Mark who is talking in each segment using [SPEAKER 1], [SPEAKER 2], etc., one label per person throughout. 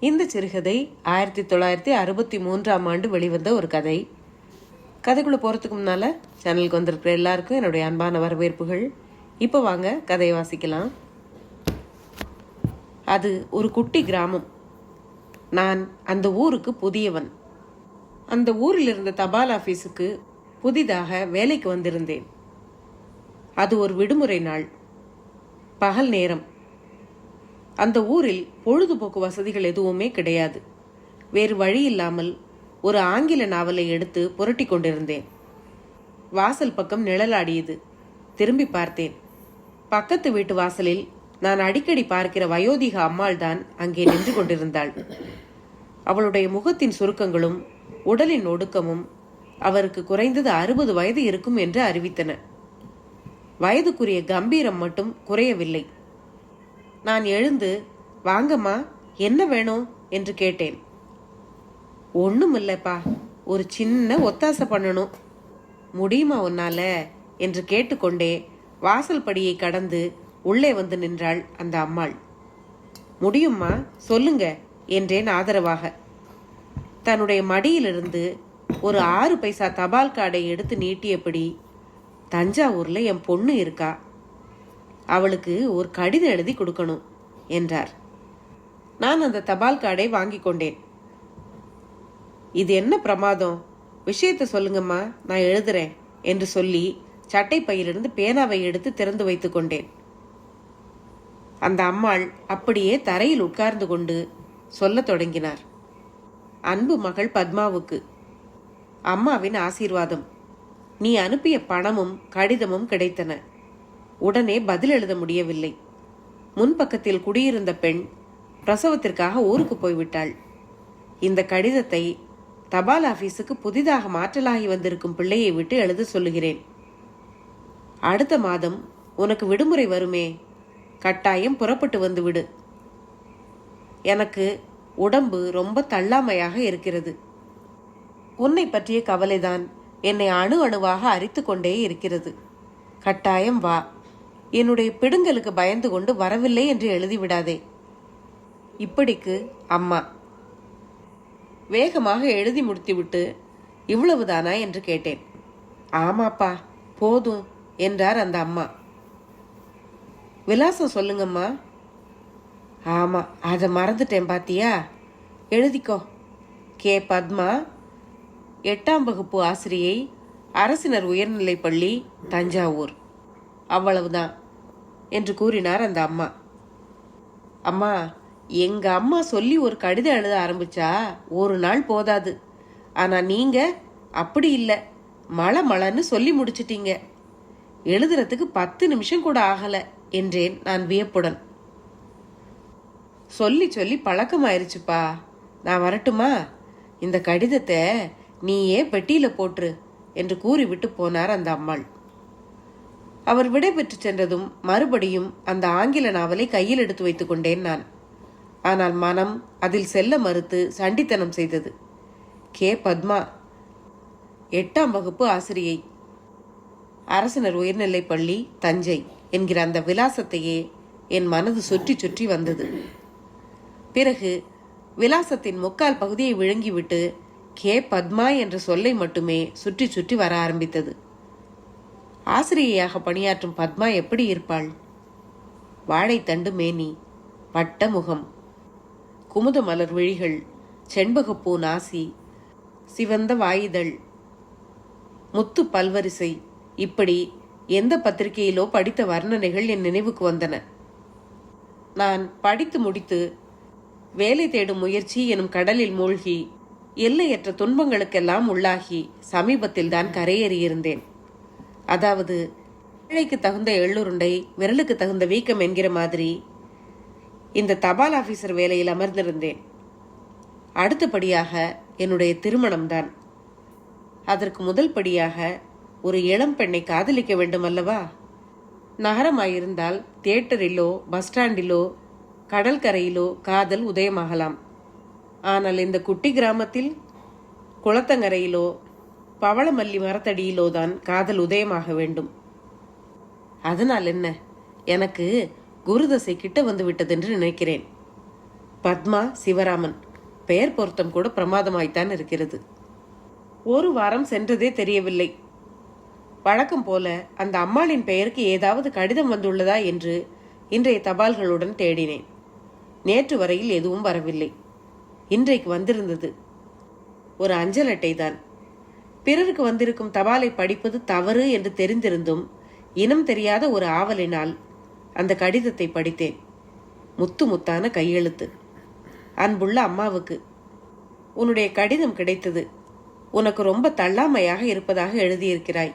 [SPEAKER 1] இந்த சிறுகதை ஆயிரத்தி தொள்ளாயிரத்தி அறுபத்தி மூன்றாம் ஆண்டு வெளிவந்த ஒரு கதை. கதைக்குள்ளே போகிறதுக்கு முன்னால் சேனலுக்கு வந்திருக்கிற எல்லாருக்கும் என்னுடைய அன்பான வரவேற்புகள். இப்போ வாங்க கதையை வாசிக்கலாம். அது ஒரு குட்டி கிராமம். நான் அந்த ஊருக்கு புதியவன். அந்த ஊரில் இருந்த தபால் ஆஃபீஸுக்கு புதிதாக வேலைக்கு வந்திருந்தேன். அது ஒரு விடுமுறை நாள். பகல் நேரம். அந்த ஊரில் பொழுதுபோக்கு வசதிகள் எதுவுமே கிடையாது. வேறு வழி இல்லாமல் ஒரு ஆங்கில நாவலை எடுத்து புரட்டி கொண்டிருந்தேன். வாசல் பக்கம் நிழலாடியது. திரும்பி பார்த்தேன். பக்கத்து வீட்டு வாசலில் நான் அடிக்கடி பார்க்கிற வயோதிக அம்மாள் தான் அங்கே நின்று கொண்டிருந்தாள். அவளுடைய முகத்தின் சுருக்கங்களும் உடலின் ஒடுக்கமும் அவருக்கு குறைந்தது அறுபது வயது இருக்கும் என்று அறிவித்தன. வயதுக்குரிய கம்பீரம் மட்டும் குறையவில்லை. நான் எழுந்து வாங்கம்மா என்ன வேணும்? என்று கேட்டேன். ஒன்றும் இல்லைப்பா ஒரு சின்ன ஒத்தாசை பண்ணணும். முடியுமா உன்னால? என்று கேட்டுக்கொண்டே வாசல் படியை கடந்து உள்ளே வந்து நின்றாள் அந்த அம்மாள். முடியும்மா சொல்லுங்க என்றேன் ஆதரவாக. தன்னுடைய மடியிலிருந்து ஒரு ஆறு பைசா தபால் கார்டை எடுத்து நீட்டியபடி தஞ்சாவூரில் என் பொண்ணு இருக்கா அவளுக்கு ஒரு கடிதம் எழுதி கொடுக்கணும் என்றார். நான் அந்த தபால் கார்டை வாங்கி கொண்டேன். இது என்ன பிரமாதம்? விஷயத்தை சொல்லுங்கம்மா நான் எழுதுறேன் என்று சொல்லி சட்டை பையிலிருந்து பேனாவை எடுத்து திறந்து வைத்துக் கொண்டேன். அந்த அம்மாள் அப்படியே தரையில் உட்கார்ந்து கொண்டு சொல்ல தொடங்கினார். அன்பு மகள் பத்மாவுக்கு அம்மாவின் ஆசீர்வாதம். நீ அனுப்பிய பணமும் கடிதமும் கிடைத்தன. உடனே பதில் எழுத முடியவில்லை. முன்பக்கத்தில் குடியிருந்த பெண் பிரசவத்திற்காக ஊருக்கு போய்விட்டாள். இந்த கடிதத்தை தபால் ஆபீஸுக்கு புதிதாக மாற்றலாகி வந்திருக்கும் பிள்ளையை விட்டு எழுத சொல்லுகிறேன். அடுத்த மாதம் உனக்கு விடுமுறை வருமே. கட்டாயம் புறப்பட்டு வந்து விடு எனக்கு உடம்பு ரொம்ப தள்ளாமையாக இருக்கிறது. உன்னை பற்றிய கவலைதான் என்னை அணு அணுவாக அரித்து கொண்டே இருக்கிறது. கட்டாயம் வா. என்னுடைய பிடுங்கலுக்கு பயந்து கொண்டு வரவில்லை என்று எழுதிவிடாதே இப்படிக்கு அம்மா. வேகமாக எழுதி முடித்துவிட்டு இவ்வளவுதானா? என்று கேட்டேன். ஆமாப்பா போதும் என்றார் அந்த அம்மா. விலாசம் சொல்லுங்கம்மா. ஆமா அதை மறந்துட்டேன் பாத்தியா? எழுதிக்கோ. கே. பத்மா எட்டாம் வகுப்பு ஆசிரியை அரசினர் உயர்நிலைப் பள்ளி தஞ்சாவூர். அவ்வளவுதான் என்று கூறினார் அந்த அம்மா. அம்மா எங்க அம்மா சொல்லி ஒரு கடிதம் எழுத ஆரம்பிச்சா ஒரு நாள் போதாது. ஆனா நீங்க அப்படி இல்லை. மழை மழைன்னு சொல்லி முடிச்சிட்டீங்க. எழுதுறதுக்கு பத்து நிமிஷம் கூட ஆகல என்றேன் நான் வியப்புடன். சொல்லி சொல்லி பழக்கமாயிருச்சுப்பா. நான் வரட்டுமா? இந்த கடிதத்தை நீயே பெட்டியில போட்டுரு என்று கூறிவிட்டு போனார் அந்த அம்மாள். அவர் விடைபெற்று சென்றதும் மறுபடியும் அந்த ஆங்கில நாவலை கையில் எடுத்து வைத்துக் கொண்டேன் நான். ஆனால் மனம் அதில் செல்ல மறுத்து சண்டித்தனம் செய்தது. கே. பத்மா எட்டாம் வகுப்பு ஆசிரியை. அரசினர் உயர்நிலைப் பள்ளி தஞ்சை என்கிற அந்த விலாசத்தையே என் மனது சுற்றி சுற்றி வந்தது. பிறகு விலாசத்தின் முக்கால் பகுதியை விழுங்கிவிட்டு கே. பத்மா என்ற சொல்லை மட்டுமே சுற்றி சுற்றி வர ஆரம்பித்தது. ஆசிரியையாக பணியாற்றும் பத்மா எப்படி இருப்பாள்? வாழைத்தண்டு மேனி வட்ட முகம் குமுத மலர் விழிகள் செண்பகப்பூ நாசி சிவந்த வாயுதழ் முத்து பல்வரிசை இப்படி எந்த பத்திரிகையிலோ படித்த வர்ணனைகள் என் நினைவுக்கு வந்தன. நான் படித்து முடித்து வேலை தேடும் முயற்சி எனும் கடலில் மூழ்கி எல்லையற்ற துன்பங்களுக்கெல்லாம் உள்ளாகி சமீபத்தில் தான் கரையேறியிருந்தேன். அதாவது ஏழைக்கு தகுந்த எள்ளுருண்டை விரலுக்கு தகுந்த வீக்கம் என்கிற மாதிரி இந்த தபால் ஆபீசர் வேலையில் அமர்ந்திருந்தேன். அடுத்தபடியாக என்னுடைய திருமணம்தான். அதற்கு முதல் படியாக ஒரு இளம் பெண்ணை காதலிக்க வேண்டும் அல்லவா நகரமாயிருந்தால் தியேட்டரிலோ பஸ் ஸ்டாண்டிலோ கடற்கரையிலோ காதல் உதயமாகலாம். ஆனால் இந்த குட்டி கிராமத்தில் குளத்தங்கரையிலோ பவளமல்லி மரத்தடியிலோ தான் காதல் உதயமாக வேண்டும். அதனால் என்ன? எனக்கு குருதசை கிட்ட வந்து விட்டதென்று நினைக்கிறேன். பத்மா சிவராமன். பெயர் பொருத்தம் கூட பிரமாதமாய்த்தான் இருக்கிறது. ஒரு வாரம் சென்றதே தெரியவில்லை. வழக்கம் போல அந்த அம்மாளின் பெயருக்கு ஏதாவது கடிதம் வந்துள்ளதா என்று இன்றைய தபால்களுடன் தேடினேன். நேற்று வரையில் எதுவும் வரவில்லை. இன்றைக்கு வந்திருந்தது. ஒரு அஞ்சல் அட்டை தான் பிறருக்கு வந்திருக்கும் தபாலை படிப்பது தவறு என்று தெரிந்திருந்தும் இனம் தெரியாத ஒரு ஆவலினால் அந்த கடிதத்தை படித்தேன். முத்து முத்தான கையெழுத்து. அன்புள்ள அம்மாவுக்கு உன்னுடைய கடிதம் கிடைத்தது. உனக்கு ரொம்ப தள்ளாமையாக இருப்பதாக எழுதியிருக்கிறாய்.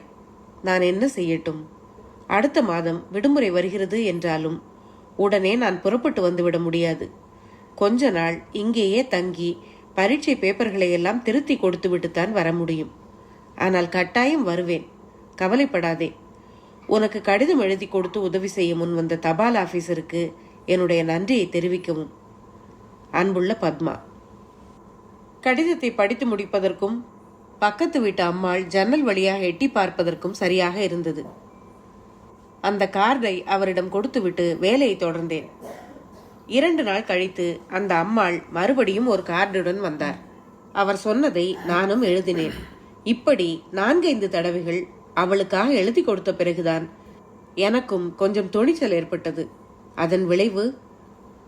[SPEAKER 1] நான் என்ன செய்யட்டும்? அடுத்த மாதம் விடுமுறை வருகிறது என்றாலும் உடனே நான் புறப்பட்டு வந்துவிட முடியாது. கொஞ்ச நாள் இங்கேயே தங்கி பரீட்சை பேப்பர்களை எல்லாம் திருத்தி கொடுத்துவிட்டுத்தான் வர முடியும். ஆனால் கட்டாயம் வருவேன். கவலைப்படாதே. உனக்கு கடிதம் எழுதி கொடுத்து உதவி செய்ய முன் வந்த தபால் ஆஃபீஸருக்கு என்னுடைய நன்றியை தெரிவிக்கவும். அன்புள்ள பத்மா. கடிதத்தை படித்து முடிப்பதற்கும் பக்கத்து வீட்டு அம்மாள் ஜன்னல் வழியாக எட்டி பார்ப்பதற்கும் சரியாக இருந்தது. அந்த கார்டை அவரிடம் கொடுத்துவிட்டு வேலையை தொடர்ந்தேன். இரண்டு நாள் கழித்து அந்த அம்மாள் மறுபடியும் ஒரு கார்டுடன் வந்தார். அவர் சொன்னதை நானும் எழுதினேன். இப்படி நான்கைந்து தடவைகள் அவளுக்காக எழுதி கொடுத்த பிறகுதான் எனக்கும் கொஞ்சம் துணிச்சல் ஏற்பட்டது. அதன் விளைவு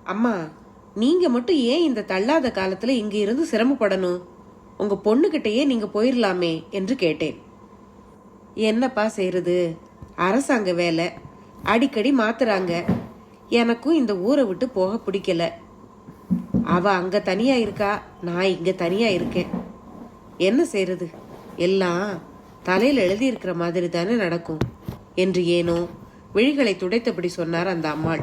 [SPEAKER 1] அம்மா நீங்க மட்டும் ஏன் இந்த தள்ளாத காலத்துல இங்க இருந்து சிரமப்படணும்? உங்க பொண்ணுகிட்டயே நீங்க போயிடலாமே என்று கேட்டேன். என்னப்பா செய்யறது அரசாங்க வேலை. அடிக்கடி மாத்துறாங்க. எனக்கும் இந்த ஊரை விட்டு போக பிடிக்கல. அவ அங்க தனியா இருக்கா? நான் இங்க தனியா இருக்கேன். என்ன செய்யறது எல்லாம் தலையில் எழுதியிருக்கிற மாதிரி தானே நடக்கும் என்று ஏனோ விழிகளை துடைத்தபடி சொன்னார் அந்த அம்மாள்.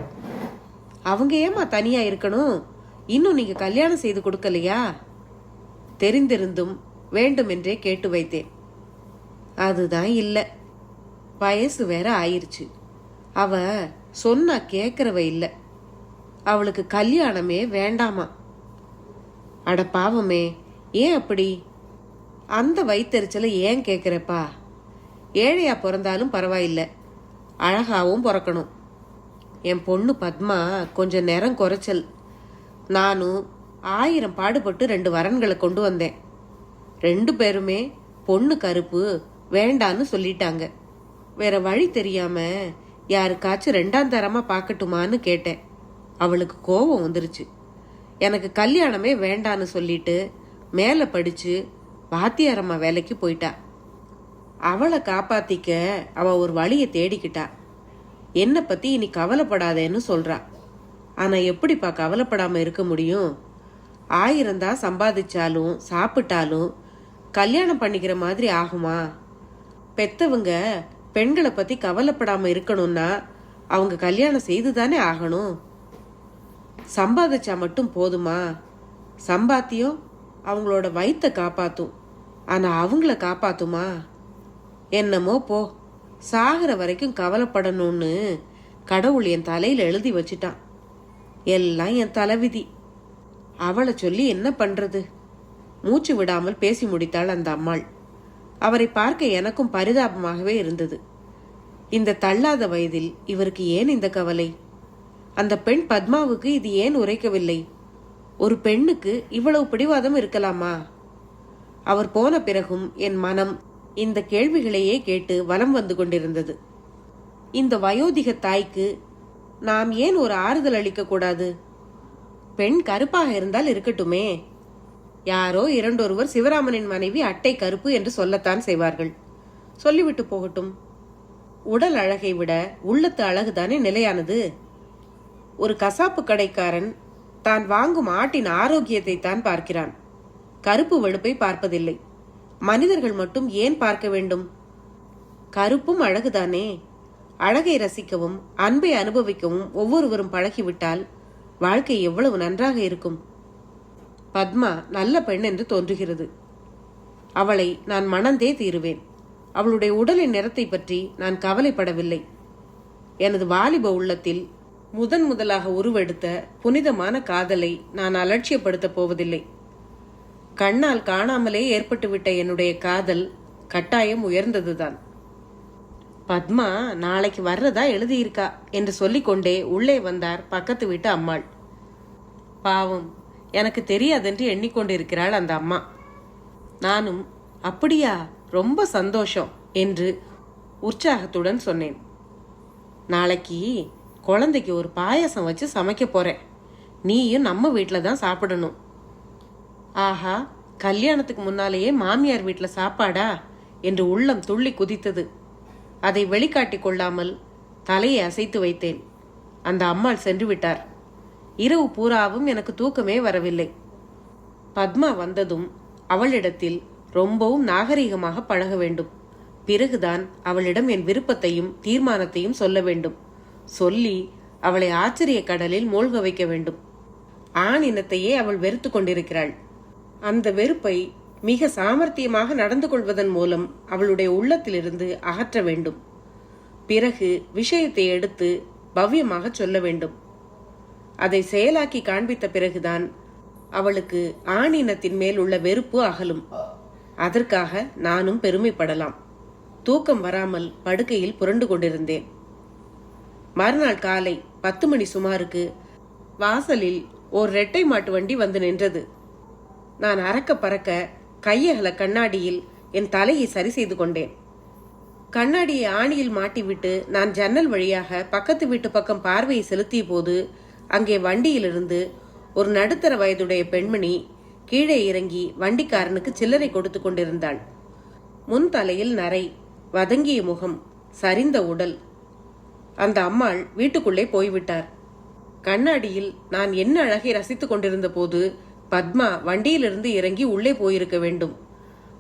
[SPEAKER 1] அவங்க ஏமா தனியாக இருக்கணும்? இன்னும் நீங்கள் கல்யாணம் செய்து கொடுக்கலையா? தெரிந்திருந்தும் வேண்டுமென்றே கேட்டு வைத்தேன். அதுதான் இல்லை. வயசு வேற ஆயிருச்சு. அவ சொன்னா கேட்கறவ இல்லை. அவளுக்கு கல்யாணமே வேண்டாமா? அட பாவமே ஏன் அப்படி? அந்த வயித்தெரிச்சலை ஏன் கேட்குறப்பா? ஏழையா பிறந்தாலும் பரவாயில்லை. அழகாவும் பிறக்கணும். என் பொண்ணு பத்மா கொஞ்சம் நேரம் குறைச்சல். நானும் ஆயிரம் பாடுபட்டு ரெண்டு வரன்களை கொண்டு வந்தேன். ரெண்டு பேருமே பொண்ணு கருப்பு வேண்டான்னு சொல்லிட்டாங்க. வேற வழி தெரியாம யாருக்காச்சும் ரெண்டாம் தரமாக பார்க்கட்டுமான்னு கேட்டேன். அவளுக்கு கோபம் வந்துருச்சு. எனக்கு கல்யாணமே வேண்டான்னு சொல்லிட்டு மேலே படித்து வாத்தியாரம்மா வேலைக்கு போயிட்டா. அவளை காப்பாத்திக்க அவ ஒரு வழியை தேடிக்கிட்டா. என்னை பத்தி இனி கவலைப்படாதேன்னு சொல்றா. ஆனா எப்படிப்பா கவலைப்படாம இருக்க முடியும்? ஆயிரம் தான் சம்பாதிச்சாலும் சாப்பிட்டாலும் கல்யாணம் பண்ணிக்கிற மாதிரி ஆகுமா? பெத்தவங்க பெண்களை பத்தி கவலைப்படாம இருக்கணும்னா அவங்க கல்யாணம் செய்து தானே ஆகணும். சம்பாதிச்சா மட்டும் போதுமா? சம்பாத்தியம் அவங்களோட வயிற்றை காப்பாத்தும். ஆனால் அவங்கள காப்பாத்துமா? என்னமோ போ. சாகிற வரைக்கும் கவலைப்படணும்னு கடவுள் என் தலையில் எழுதி வச்சிட்டான். எல்லாம் என் தலைவிதி. அவளை சொல்லி என்ன பண்றது? மூச்சு விடாமல் பேசி முடித்தாள் அந்த அம்மாள். அவரை பார்க்க எனக்கும் பரிதாபமாகவே இருந்தது. இந்த தள்ளாத வயதில் இவருக்கு ஏன் இந்த கவலை? அந்த பெண் பத்மாவுக்கு இது ஏன் உரைக்கவில்லை? ஒரு பெண்ணுக்கு இவ்வளவு பிடிவாதம் இருக்கலாமா? அவர் போன பிறகும் என் மனம் இந்த கேள்விகளையே கேட்டு வலம் வந்து கொண்டிருந்தது. இந்த வயோதிக தாய்க்கு நாம் ஏன் ஒரு ஆறுதல் அளிக்கக்கூடாது பெண் கருப்பாக இருந்தால் இருக்கட்டுமே. யாரோ இரண்டொருவர் சிவராமனின் மனைவி அட்டை கருப்பு என்று சொல்லத்தான் செய்வார்கள். சொல்லிவிட்டு போகட்டும். உடல் அழகை விட உள்ளத்து அழகுதானே நிலையானது. ஒரு கசாப்பு கடைக்காரன் தான் வாங்கும் ஆட்டின் ஆரோக்கியத்தை தான் பார்க்கிறான். கருப்பு வெளுப்பை பார்ப்பதில்லை. மனிதர்கள் மட்டும் ஏன் பார்க்க வேண்டும்? கருப்பும் அழகுதானே? அழகை ரசிக்கவும் அன்பை அனுபவிக்கவும் ஒவ்வொருவரும் பழகிவிட்டால் வாழ்க்கை எவ்வளவு நன்றாக இருக்கும்? பத்மா நல்ல பெண் என்று தோன்றுகிறது. அவளை நான் மணந்தே தீருவேன். அவளுடைய உடலின் நிறத்தை பற்றி நான் கவலைப்படவில்லை. எனது வாலிப உள்ளத்தில் முதன் முதலாக உருவெடுத்த புனிதமான காதலை நான் அலட்சியப்படுத்தப் போவதில்லை. கண்ணால் காணாமலே ஏற்பட்டுவிட்ட என்னுடைய காதல் கட்டாயம் உயர்ந்ததுதான். பத்மா நாளைக்கு வர்றதா எழுதியிருக்கா என்று சொல்லிக்கொண்டே உள்ளே வந்தார் பக்கத்து வீட்டு அம்மாள். பாவம் எனக்கு தெரியாதென்று எண்ணிக்கொண்டிருக்கிறாள் அந்த அம்மா. நானும் அப்படியா ரொம்ப சந்தோஷம் என்று உற்சாகத்துடன் சொன்னேன். நாளைக்கு குழந்தைக்கு ஒரு பாயாசம் வச்சு சமைக்க போறேன். நீயும் நம்ம வீட்டில் தான் சாப்பிடணும். ஆஹா கல்யாணத்துக்கு முன்னாலேயே மாமியார் வீட்டில் சாப்பாடா? என்று உள்ளம் துள்ளி குதித்தது. அதை வெளிக்காட்டிக் கொள்ளாமல் தலையை அசைத்து வைத்தேன். அந்த அம்மாள் சென்று விட்டார். இரவு பூராவும் எனக்கு தூக்கமே வரவில்லை. பத்மா வந்ததும் அவளிடத்தில் ரொம்பவும் நாகரிகமாக பழக வேண்டும். பிறகுதான் அவளிடம் என் விருப்பத்தையும் தீர்மானத்தையும் சொல்ல வேண்டும். சொல்லி அவளை ஆச்சரிய கடலில் மூழ்க வைக்க வேண்டும். ஆண் இனத்தையே அவள் வெறுத்து கொண்டிருக்கிறாள். அந்த வெறுப்பை மிக சாமர்த்தியமாக நடந்து கொள்வதன் மூலம் அவளுடைய உள்ளத்திலிருந்து அகற்ற வேண்டும். பிறகு விஷயத்தை எடுத்து பவ்யமாக சொல்ல வேண்டும். அதை செயலாக்கி காண்பித்த பிறகுதான் அவளுக்கு ஆணினத்தின் மேல் உள்ள வெறுப்பு அகலும். அதற்காக நானும் பெருமைப்படலாம். தூக்கம் வராமல் படுக்கையில் புரண்டு கொண்டிருந்தேன். மறுநாள் காலை பத்து மணி சுமாருக்கு வாசலில் ஓர் ரெட்டை மாட்டு வண்டி வந்து நின்றது. நான் அறக்க பறக்க கையகல கண்ணாடியில் என் தலையை சரி செய்து கொண்டேன். கண்ணாடியை ஆணியில் மாட்டிவிட்டு நான் ஜன்னல் வழியாக பக்கத்து வீட்டு பக்கம் பார்வையை செலுத்திய போது அங்கே வண்டியிலிருந்து ஒரு நடுத்தர வயதுடைய பெண்மணி கீழே இறங்கி வண்டிக்காரனுக்கு சில்லறை கொடுத்து கொண்டிருந்தாள். முன் தலையில் நரை வதங்கிய முகம் சரிந்த உடல். அந்த அம்மாள் வீட்டுக்குள்ளே போய்விட்டார். கண்ணாடியில் நான் என்ன அழகை ரசித்துக் கொண்டிருந்த போது பத்மா வண்டியிலிருந்து இறங்கி உள்ளே போயிருக்க வேண்டும்.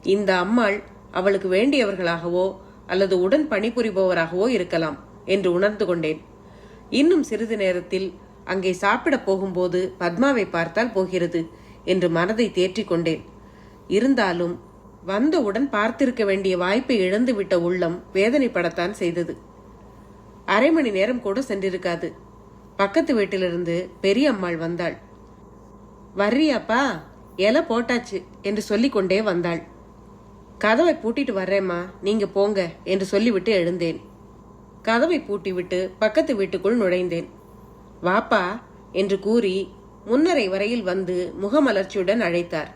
[SPEAKER 1] இந்த அம்மாள் அவளுக்கு வேண்டியவர்களாகவோ அல்லது உடன் பணிபுரிபவராகவோ இருக்கலாம் என்று உணர்ந்து கொண்டேன். இன்னும் சிறிது நேரத்தில் அங்கே சாப்பிடப் போகும்போது பத்மாவை பார்த்தால் போகிறது என்று மனதை தேற்றிக் கொண்டேன். இருந்தாலும் வந்தவுடன் பார்த்திருக்க வேண்டிய வாய்ப்பை இழந்துவிட்ட உள்ளம் வேதனைப்படத்தான் செய்தது. அரை மணி நேரம் கூட சென்றிருக்காது. பக்கத்து வீட்டிலிருந்து பெரிய அம்மாள் வந்தாள். வர்றியாப்பா இலை போட்டாச்சு என்று சொல்லிக்கொண்டே வந்தாள். கதவை பூட்டிட்டு வர்றேம்மா நீங்க போங்க என்று சொல்லிவிட்டு எழுந்தேன். கதவை பூட்டிவிட்டு பக்கத்து வீட்டுக்குள் நுழைந்தேன். வாப்பா என்று கூறி முன்னரை வரையில் வந்து முகமலர்ச்சியுடன் அழைத்தார்.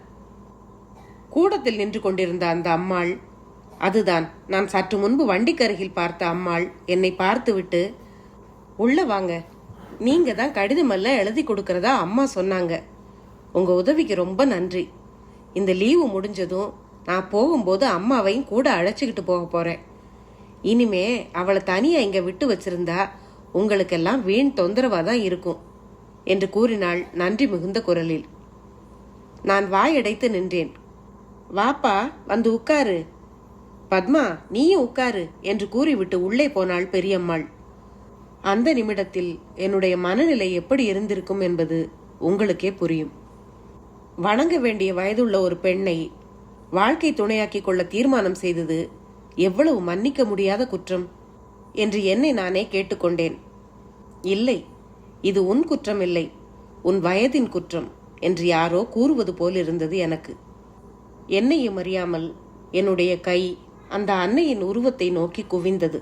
[SPEAKER 1] கூடத்தில் நின்று கொண்டிருந்த அந்த அம்மாள் அதுதான் நான் சற்று முன்பு வண்டிக்கருகில் பார்த்த அம்மாள் என்னை பார்த்துவிட்டு உள்ள வாங்க நீங்க தான் கடிதமெல்லாம் எழுதி கொடுக்கறதா அம்மா சொன்னாங்க. உங்கள் உதவிக்கு ரொம்ப நன்றி. இந்த லீவு முடிஞ்சதும் நான் போகும்போது அம்மாவையும் கூட அழைச்சிக்கிட்டு போக போகிறேன் இனிமே அவளை தனியாக இங்கே விட்டு வச்சிருந்தா உங்களுக்கெல்லாம் வீண் தொந்தரவாக தான் இருக்கும் என்று கூறினாள் நன்றி மிகுந்த குரலில். நான் வாயடைத்து நின்றேன். வாப்பா வந்து உட்காரு. பத்மா நீயும் உட்காரு என்று கூறிவிட்டு உள்ளே போனாள் பெரியம்மாள். அந்த நிமிடத்தில் என்னுடைய மனநிலை எப்படி இருந்திருக்கும் என்பது உங்களுக்கே புரியும். வணங்க வேண்டிய வயதுள்ள ஒரு பெண்ணை வாழ்க்கை துணையாக்கிக் கொள்ள தீர்மானம் செய்தது எவ்வளவு மன்னிக்க முடியாத குற்றம் என்று என்னை நானே கேட்டுக்கொண்டேன். இல்லை இது உன் குற்றம் இல்லை உன் வயதின் குற்றம் என்று யாரோ கூறுவது போல் இருந்தது எனக்கு. என்னையும் அறியாமல் என்னுடைய கை அந்த அன்னையின் உருவத்தை நோக்கி குவிந்தது.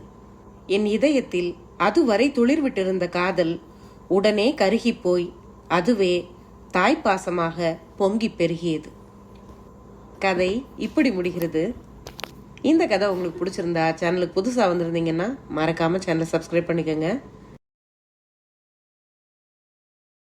[SPEAKER 1] என் இதயத்தில் அதுவரை துளிர்விட்டிருந்த காதல் உடனே கருகிப் போய் அதுவே தாய்ப்பாசமாக பொங்கி பெருகியது. கதை இப்படி முடிகிறது. இந்த கதை உங்களுக்கு பிடிச்சிருந்தா சேனலுக்கு புதுசாக வந்திருந்தீங்கன்னா மறக்காமல் சேனலை சப்ஸ்கிரைப் பண்ணிக்கோங்க.